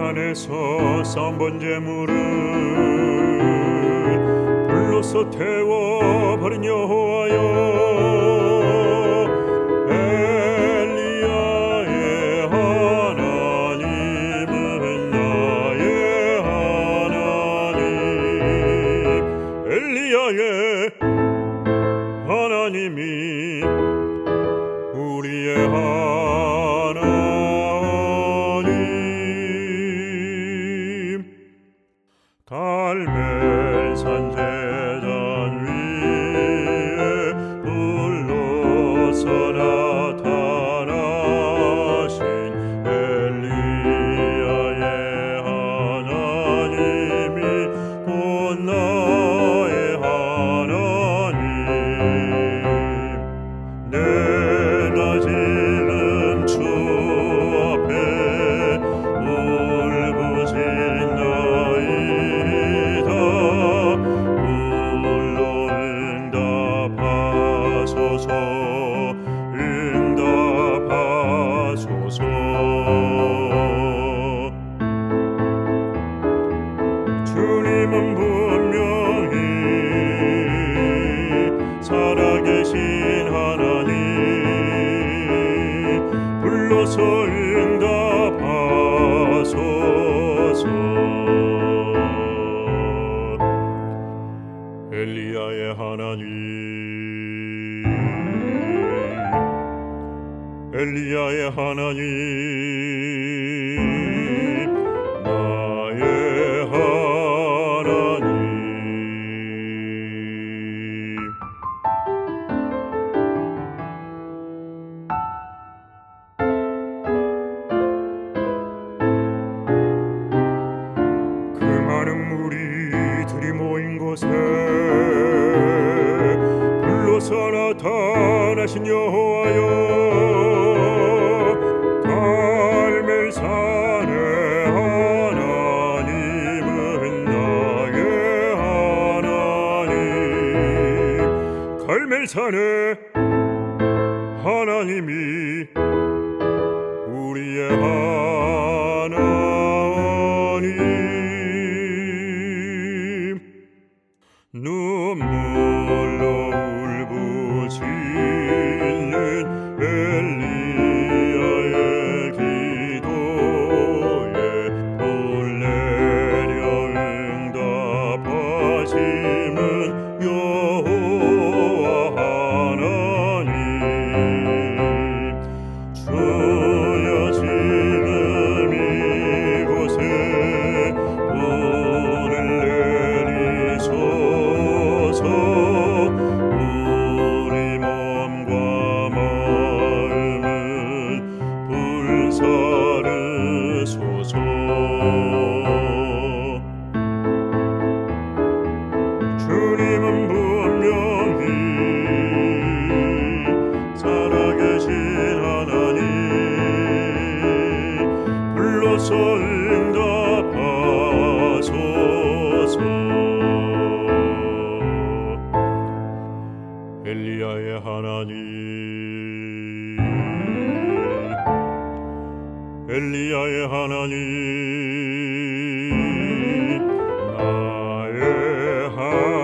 안에서 썬번 재물을 불로서 태워버린 여호와여 엘리야의 하나님은 나의 하나님. 엘리야의 하나님이 우리의 하나님 갈멜산 대단 위에 불러서 나타나신 엘리야의 하나님이 곧 나의 하나님. 내 엘리야의 하나님. 엘리야의 하나님 불러서 나타나신 여호와여 갈멜산의 하나님은 나의 하나님. 갈멜산의 하나님이 우리의 하나님 엘리야의 기도에 불내려 응답하심은 여호와 하나님. 주 불사르소서. 주님은 분명히 살아계신 하나님. 불러서 응답하소서. 엘리야의 하나님 엘리야의 하나님 나의 하나님